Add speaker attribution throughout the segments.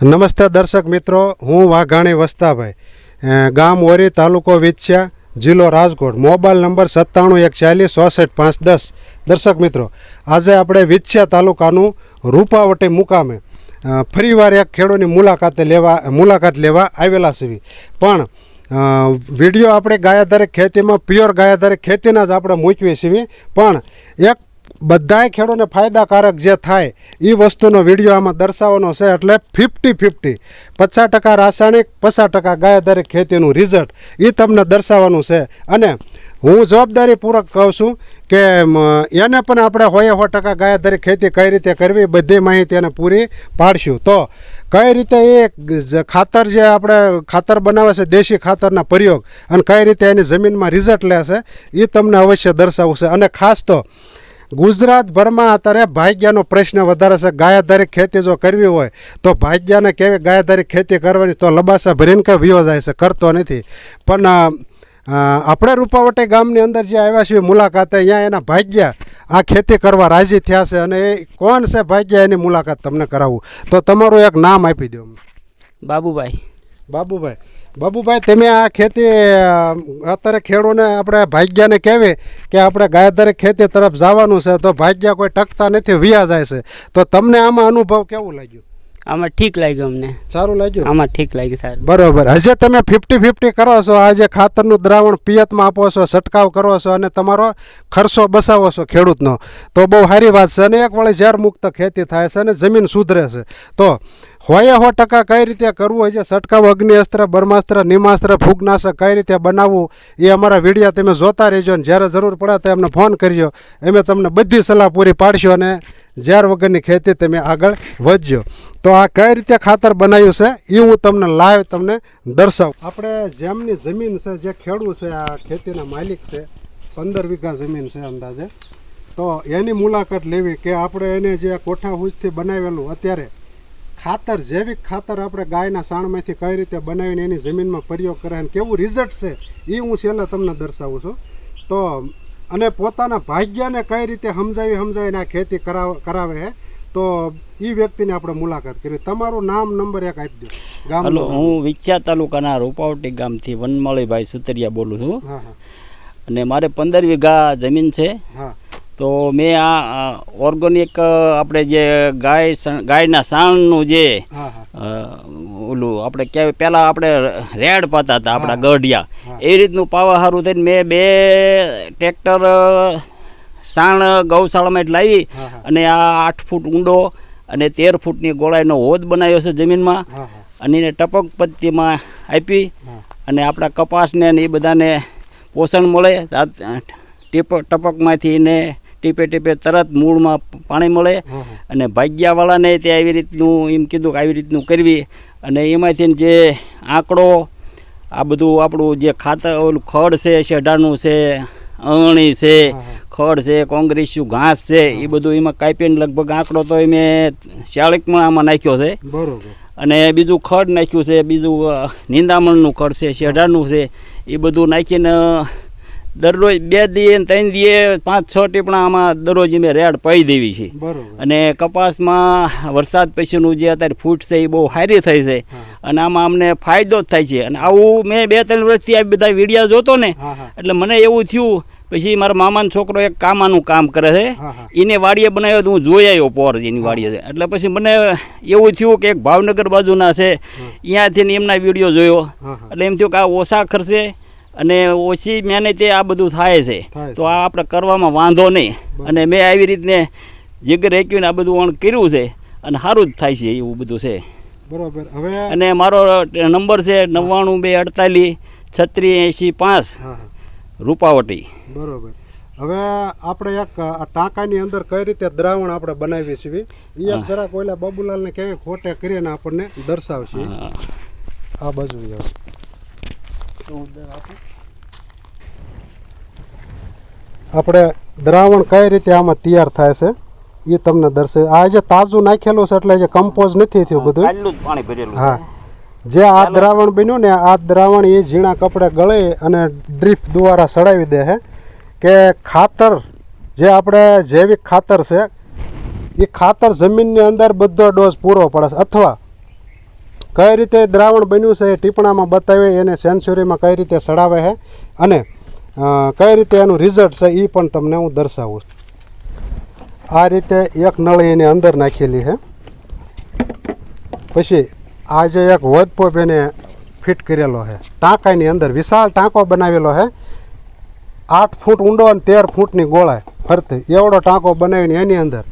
Speaker 1: નમસ્તે દર્શક મિત્રો, હું વાઘાણી વસ્તાભાઈ. ગામ ઓરી તાલુકો વિછ્યા, જિલ્લો રાજકોટ. મોબાઈલ નંબર સત્તાણું એક ચાલીસ ચોસઠ પાંચ દસ. દર્શક મિત્રો, આજે આપણે વિછ્યા તાલુકાનું રૂપાવટી મુકામે ફરીવાર એક ખેડૂતની મુલાકાતે લેવા, મુલાકાત લેવા આવેલા છીએ. પણ વીડિયો આપણે ગાયાધારી ખેતીમાં, પ્યોર ગાયાધારી ખેતીના જ આપણે મૂકીએ છીએ. પણ, એક બધાય ખેડૂતોને ફાયદાકારક જે થાય એ વસ્તુનો વીડિયો આમાં દર્શાવવાનો છે એટલે ફિફ્ટી ફિફ્ટી. પચાસ ટકા રાસાયણિક, પચાસ ટકા ગાયાધારી ખેતીનું રિઝલ્ટ એ તમને દર્શાવવાનું છે. અને હું જવાબદારીપૂર્વક કહું છું કે એને પણ આપણે હોએ સો ટકા ગાયાધારી ખેતી કઈ રીતે કરવી બધી માહિતી એને પૂરી પાડશું. તો કઈ રીતે એ ખાતર જે આપણે ખાતર બનાવે છે, દેશી ખાતરના પ્રયોગ, અને કઈ રીતે એની જમીનમાં રિઝલ્ટ લે છે એ તમને અવશ્ય દર્શાવવું છે. અને ખાસ તો ગુજરાતભરમાં અત્યારે ભાગ્યાનો પ્રશ્ન વધારે છે. ગાયાધારી ખેતી જો કરવી હોય તો ભાગ્યાને કેવી ગાયાધારી ખેતી કરવાની તો લબાસા ભરીને કે વિયો જાય છે. કરતો નથી. પણ આપણે રૂપાવટી ગામની અંદર જે આવ્યા છીએ મુલાકાતે, અહીંયા એના ભાગ્ય આ ખેતી કરવા રાજી થયા છે અને એ કોણ છે ભાગ્ય એની મુલાકાત તમને કરાવું. તો તમારું એક નામ આપી દો.
Speaker 2: બાબુભાઈ.
Speaker 1: બાબુભાઈ બાબુભાઈ, તમે આ ખેતી અત્યારે ખેડૂને આપણે ભાગ્યાને કહેવી કે આપણે ગાયધારી ખેતી તરફ જવાનું છે, તો ભાગ્યા કોઈ ટકતા નથી, વ્યા જાય છે. તો તમને આમાં અનુભવ કેવું લાગ્યું?
Speaker 2: આમાં ઠીક લાગ્યું અમને.
Speaker 1: સારું લાગ્યું?
Speaker 2: આમાં ઠીક લાગ્યું સાહેબ
Speaker 1: બરોબર. હજે તમે ફિફ્ટી ફિફ્ટી કરો છો. આજે ખાતરનું દ્રાવણ પિયતમાં આપો છો છંટકાવ કરો છો અને તમારો ખર્ચો બસાવો છો ખેડૂતનો. તો બહુ સારી વાત છે અને એક વળી ઝેર મુક્ત ખેતી થાય છે અને જમીન સુધરે છે. તો હોય હો ટકા કઈ રીતે કરવું? હોય છે છંટકાવ અગ્નિઅસ્ત્ર બ્રહ્માસ્ત્ર નિમાસ્ત્ર ફૂગનાશક કઈ રીતે બનાવવું? એ અમારા વિડીયા તમે જોતા રહેજો અને જ્યારે જરૂર પડે તો એમને ફોન કરજો. અમે તમને બધી સલાહ પૂરી પાડશો અને ઝેર વગરની ખેતી તમે આગળ વધજો. તો આ કઈ રીતે ખાતર બનાવ્યું છે એ હું તમને લાઈવ તમને દર્શાવું. આપણે જેમની જમીન છે, જે ખેડૂત છે, આ ખેતીના માલિક છે, પંદર વીઘા જમીન છે અંદાજે, તો એની મુલાકાત લેવી કે આપણે એને જે કોઠા હુજથી બનાવેલું અત્યારે ખાતર, જૈવિક ખાતર આપણે ગાયના સાણમાંથી કઈ રીતે બનાવીને એની જમીનમાં પ્રયોગ કરે અને કેવું રિઝલ્ટ છે એ હું છેલ્લે તમને દર્શાવું છું. તો અને પોતાના ભાગ્યને કઈ રીતે સમજાવી સમજાવીને આ ખેતી કરાવ કરાવે છે તો એ વ્યક્તિને આપણે મુલાકાત કરી તમારું નામ નંબર એક આપી દો. ગામ
Speaker 2: હલો હું વિચ્યા તાલુકાના રૂપાવટી ગામથી વનમાળીભાઈ સુતરિયા બોલું છું. અને મારે પંદર વીઘા જમીન છે.
Speaker 1: હા.
Speaker 2: તો મેં આ ઓર્ગેનિક આપણે જે ગાય ગાયના સાણનું જે ઓલું આપણે કહેવાય પહેલાં આપણે રેડ પાતા હતા આપણા ગઢિયા. એ રીતનું પાવા સારું થઈને મેં બે ટ્રેક્ટર સાણ ગૌશાળામાં જ લાવી અને આ આઠ ફૂટ ઊંડો અને તેર ફૂટની ગોળાઈનો હોદ બનાવ્યો છે જમીનમાં અને એને ટપક પદ્ધતિમાં આપી અને આપણા કપાસને એ બધાને પોષણ મળે. ટપકમાંથી એને ટીપે ટીપે તરત મૂળમાં પાણી મળે અને ભાગ્યાવાળાને તે આવી રીતનું એમ કીધું કે આવી રીતનું કરવી. અને એમાંથી જે આંકડો આ બધું આપણું જે ખાતર ઓલું ખડ છે શેઢાનું છે અણી છે ખડ છે કોંગ્રેસ્યું ઘાસ છે એ બધું એમાં કાપીને લગભગ આંકડો તો મેં ચાળીકમાં આમાં નાખ્યો છે.
Speaker 1: બરોબર.
Speaker 2: અને બીજું ખડ નાખ્યું છે બીજું નિંદામણનું ખડ છે શેઢાનું છે એ બધું નાખીને દરરોજ બે દીએ ત્રણ દીએ પાંચ છ ટીપણા આમાં દરરોજ મેં રેડ પાઈ દેવી છે. અને કપાસમાં વરસાદ પછીનું જે અત્યારે ફૂટ છે એ બહુ સારી થઈ છે. અને આમાં અમને ફાયદો જ થાય છે. અને આવું મેં બે ત્રણ વર્ષથી આ બધા વિડીયા જોતો ને એટલે મને એવું થયું પછી મારા મામાનો છોકરો એક કામાનું કામ કરે છે. એને વાડીએ બનાવ્યો તો હું જોઈ આવ્યો પોર એની વાડીએ. એટલે પછી મને એવું થયું કે એક ભાવનગર બાજુના છે. ને એમના વીડિયો જોયો. એટલે એમ થયું કે આ ઓછા ખર્ચે અને ઓછી મહેનતે આ બધું થાય છે. તો આ આપણે કરવામાં વાંધો નહીં. અને મેં આવી રીતને જીગર ને આ બધું વણ કર્યું છે અને સારું જ થાય છે એવું બધું છે.
Speaker 1: બરાબર. હવે
Speaker 2: અને મારો નંબર છે નવ્વાણું બે અડતાલીસ છત્રીસ એંશી પાંચ રૂપાવટી.
Speaker 1: બરોબર. હવે આપણે એક આ ટાંકાની અંદર કઈ રીતે દ્રાવણ આપણે બનાવીએ છીએ? એ એક જરાક ઓલા બાબુલાલને કેવી ખોટે કરીને આપણને દર્શાવશે. આ બાજુ આપણે દ્રાવણ કઈ રીતે આમાં તૈયાર થાય છે એ તમને દર્શે આ જે તાજું નાખેલું છે એટલે જે કમ્પોઝ નથી થયું બધું.
Speaker 2: પાણી ભરેલું
Speaker 1: હા. જે આ દ્રાવણ બન્યું ને આ દ્રાવણ એ ઝીણા કપડે ગળે અને ડ્રીપ દ્વારા સડાવી દે છે કે ખાતર જે આપણે જૈવિક ખાતર છે એ ખાતર જમીનની અંદર બધો ડોઝ પૂરો પડે છે. અથવા કઈ રીતે દ્રાવણ બન્યું છે એ ટીપણામાં બતાવે, એને સેન્ચુરીમાં કઈ રીતે સડાવે છે અને કઈ રીતે એનું રિઝલ્ટ છે એ પણ તમને હું દર્શાવું. આ રીતે એક નળી એની અંદર નાખેલી છે. પછી આ જે એક વધપોપ એને ફિટ કરેલો છે. ટાંકાની અંદર વિશાળ ટાંકો બનાવેલો છે. આઠ ફૂટ ઊંડો અને તેર ફૂટની ગોળાય ફરતી. એવડો ટાંકો બનાવીને એની અંદર.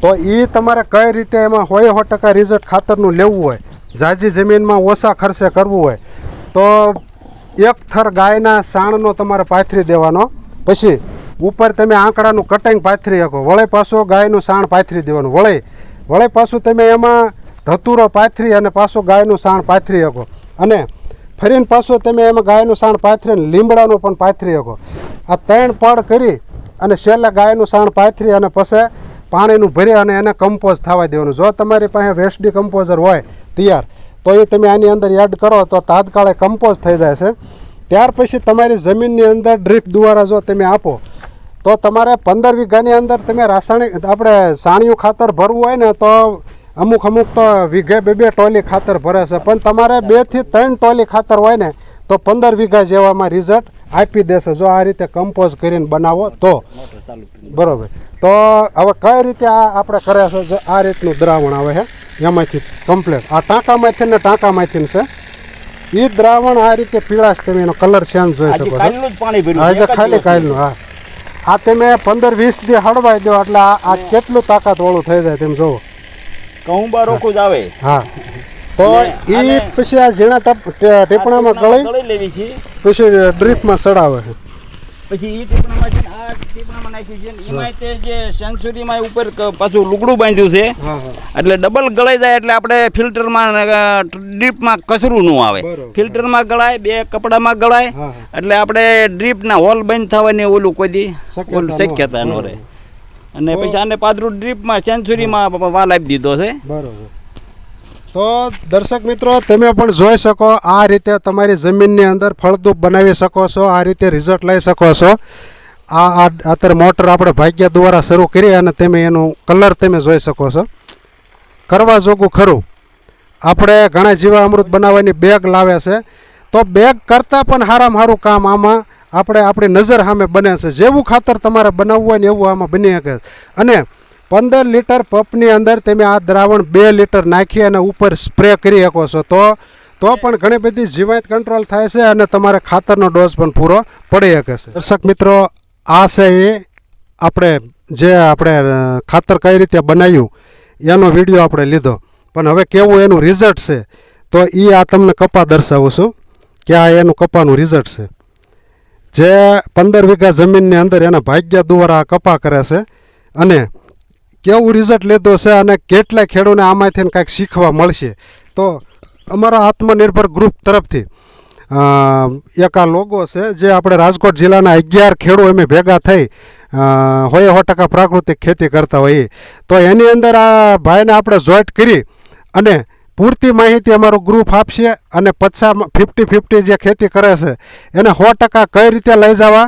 Speaker 1: તો એ તમારે કઈ રીતે એમાં હોય સો ટકા રિઝલ્ટ ખાતરનું લેવું હોય. જાજી જમીનમાં ઓછા ખર્ચે કરવું હોય, તો એક થર ગાયના સાણનો તમારે પાથરી દેવાનો. પછી ઉપર તમે આંકડાનું કટિંગ પાથરી શકો. વળે પાછું ગાયનું સાણ પાથરી દેવાનું. વળે વળે પાછું તમે એમાં ધતુરો પાથરી અને પાછું ગાયનું સાણ પાથરી શકો. અને ફરીને પાછું તમે એમાં ગાયનું સાણ પાથરીને લીમડાનું પણ પાથરી શકો. આ ત્રણ પડ કરી અને છેલ્લે ગાયનું સાણ પાથરી અને પછી પાણીનું ભરી અને એને કમ્પોઝ થવા દેવાનું. જો તમારી પાસે વેસ્ડી કમ્પોઝર હોય તૈયાર, તો એ તમે આની અંદર એડ કરો તો તાત્કાળે કમ્પોઝ થઈ જાય છે. ત્યાર પછી તમારી જમીનની અંદર ડ્રીપ દ્વારા જો તમે આપો, તો તમારે પંદર વીઘાની અંદર તમે રાસાયણિક, આપણે સાણિયું ખાતર ભરવું હોય ને તો અમુક અમુક તો વીઘે બે બે ટોલી ખાતર ભરે છે. પણ તમારે બેથી ત્રણ ટોલી ખાતર હોય ને તો પંદર વીઘા જેવામાં રિઝલ્ટ આપી દેશે. જો આ રીતે કમ્પોઝ કરીને બનાવો તો. બરાબર. તો હવે કઈ રીતે આ આપણે કરે છે? જો આ રીતનું દ્રાવણ આવે છે એમાંથી કમ્પ્લેટ આ ટાંકામાંથી ને ટાંકામાંથી છે. એ દ્રાવણ આ રીતે પીળાશ તમે એનો કલર ચેન્જ જોઈ શકો છો.
Speaker 2: કાલનું જ પાણી ભર્યું
Speaker 1: હા
Speaker 2: છે,
Speaker 1: જે
Speaker 2: એક
Speaker 1: ખાલી કાયલનું હા. આ તમે પંદર વીસ દી હળવાઈ દો એટલે આ કેટલું તાકાત વાળું થઈ જાય તેમ જોવો.
Speaker 2: કહું રોકું જ આવે.
Speaker 1: હા. તો એ પછી આ ઝીણા ટીપણામાં ગળી
Speaker 2: લેવી છે.
Speaker 1: પછી ડ્રીપમાં સડાવે છે.
Speaker 2: પછી એ ટીપણામાં છે આ ટીપણામાં નાખી છે એમાં તે જે સેન્ચુરીમાં ઉપર પાછું લુગડું બાંધ્યું છે. એટલે ડબલ ગળાઈ જાય એટલે આપણે ફિલ્ટરમાં ડ્રીપમાં કચરું ન આવે. ફિલ્ટરમાં ગળાય બે કપડામાં ગળાય. એટલે આપણે ડ્રીપના હોલ બંધ થવાની ઓલું કોઈ દી
Speaker 1: શક્યતા ન
Speaker 2: રહે. અને પછી આને પાદરું ડ્રીપમાં સેન્ચુરીમાં વાલ આપી દીધો છે.
Speaker 1: બરોબર. તો દર્શક મિત્રો, તમે પણ જોઈ શકો આ રીતે તમારી જમીનની અંદર ફળદ્રુપ બનાવી શકો છો, આ રીતે રિઝલ્ટ લઈ શકો છો. આ અત્યારે મોટર આપણે ભાગ્ય દ્વારા શરૂ કરી અને તમે એનું કલર તમે જોઈ શકો છો. કરવા જોગું ખરું. આપણે ઘણા જીવા અમૃત બનાવવાની બેગ લાવે છે. તો બેગ કરતાં પણ સારામાં સારું કામ આમાં આપણે આપણી નજર સામે બને છે. જેવું ખાતર તમારે બનાવવું હોય ને એવું આમાં બની શકે. અને પંદર લીટર પંપની અંદર તમે આ દ્રાવણ બે લીટર નાખી અને ઉપર સ્પ્રે કરી શકો છો. તો તો પણ ઘણી બધી જીવાત કંટ્રોલ થાય છે અને તમારે ખાતરનો ડોઝ પણ પૂરો પડી શકે છે. દર્શક મિત્રો, આ છે એ આપણે જે આપણે ખાતર કઈ રીતે બનાવ્યું એનો વીડિયો આપણે લીધો. પણ હવે કેવું એનું રિઝલ્ટ છે, તો એ આ તમને કપા દર્શાવું છું કે આ એનું કપાનું રિઝલ્ટ છે. જે પંદર વીઘા જમીનની અંદર એના ભાગ્ય દ્વારા કપા કરે છે અને કેવું રિઝલ્ટ લીધો છે અને કેટલા ખેડૂને આમાંથી કાંઈક શીખવા મળશે? તો અમારા આત્મનિર્ભર ગ્રુપ તરફથી એક આ લોગો છે જે આપણે રાજકોટ જિલ્લાના અગિયાર ખેડૂ અમે ભેગા થઈ હોય સો ટકા પ્રાકૃતિક ખેતી કરતા હોઈએ. તો એની અંદર આ ભાઈને આપણે જોઈન્ટ કરી અને પૂરતી માહિતી અમારું ગ્રુપ આપશે અને પચાસ ફિફ્ટી ફિફ્ટી જે ખેતી કરે છે, એને સો ટકા કઈ રીતે લઈ જવા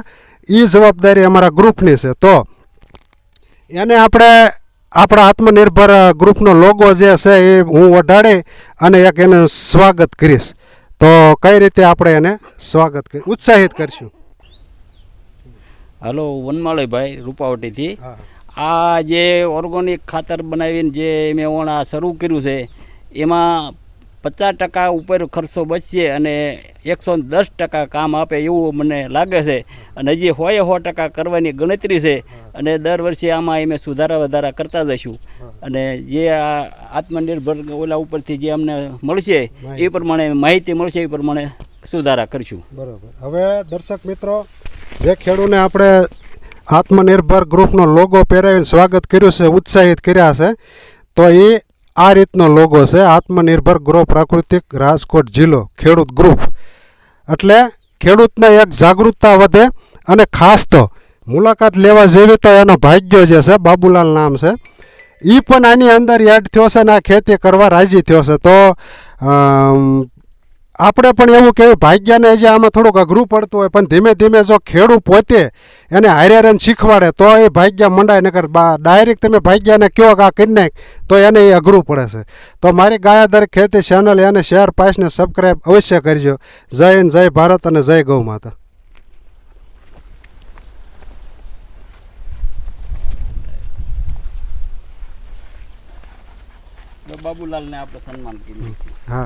Speaker 1: એ જવાબદારી અમારા ગ્રુપની છે. તો એને આપણે આપણા આત્મનિર્ભર ગ્રુપનો લોગો જે છે એ હું વઢાડે અને એક એનું સ્વાગત કરીશ. તો કઈ રીતે આપણે એને સ્વાગત કરી ઉત્સાહિત કરીશું?
Speaker 2: હલો વનમાળીભાઈ રૂપાવટીથી. આ જે ઓર્ગોનિક ખાતર બનાવીને જે મેં ઓણા શરૂ કર્યું છે એમાં પચાસ ટકા ઉપર ખર્ચો બચશે અને એકસો દસ ટકા કામ આપે એવું મને લાગે છે. અને હજી હોય સો ટકા કરવાની ગણતરી છે અને દર વર્ષે આમાં અમે સુધારા વધારા કરતા જઈશું. અને જે આ આત્મનિર્ભર ઓલા ઉપરથી જે અમને મળશે એ પ્રમાણે માહિતી મળશે એ પ્રમાણે સુધારા કરીશું.
Speaker 1: બરાબર. હવે દર્શક મિત્રો જે ખેડૂને આપણે આત્મનિર્ભર ગ્રુપનો લોગો પહેરાવીને સ્વાગત કર્યું છે ઉત્સાહિત કર્યા છે તો એ આ રીતનો લોગો છે, આત્મનિર્ભર ગૃહ પ્રાકૃતિક રાજકોટ જિલ્લો ખેડૂત ગ્રુપ એટલે ખેડૂતને એક જાગૃતતા વધે અને ખાસ તો મુલાકાત લેવા જેવી તો એનો ભાગ્યો જે છે, બાબુલાલ નામ છે. એ પણ આની અંદર એડ થયો છે ને આ ખેતી કરવા રાજી થયો છે. તો આપણે પણ એવું કહેવું ભાગ્યને જે આમાં થોડુંક અઘરું પડતું હોય પણ ધીમે ધીમે જો ખેડૂત પોતે એને હારેરન હારે શીખવાડે તો એ ભાગ્ય મંડાય નકર બા ડાયરેક્ટ તમે ભાગ્યને કહો કે આ કરી નાખ તો એને એ અઘરું પડે છે. તો મારી ગાયાદર ખેતી ચેનલ એને શેર પાસને સબસ્ક્રાઈબ અવશ્ય કરજો. જય હિન્દ જય ભારત અને જય ગૌ માતા.
Speaker 2: બાબુલાલને આપણે સન્માન કર્યું
Speaker 1: હા.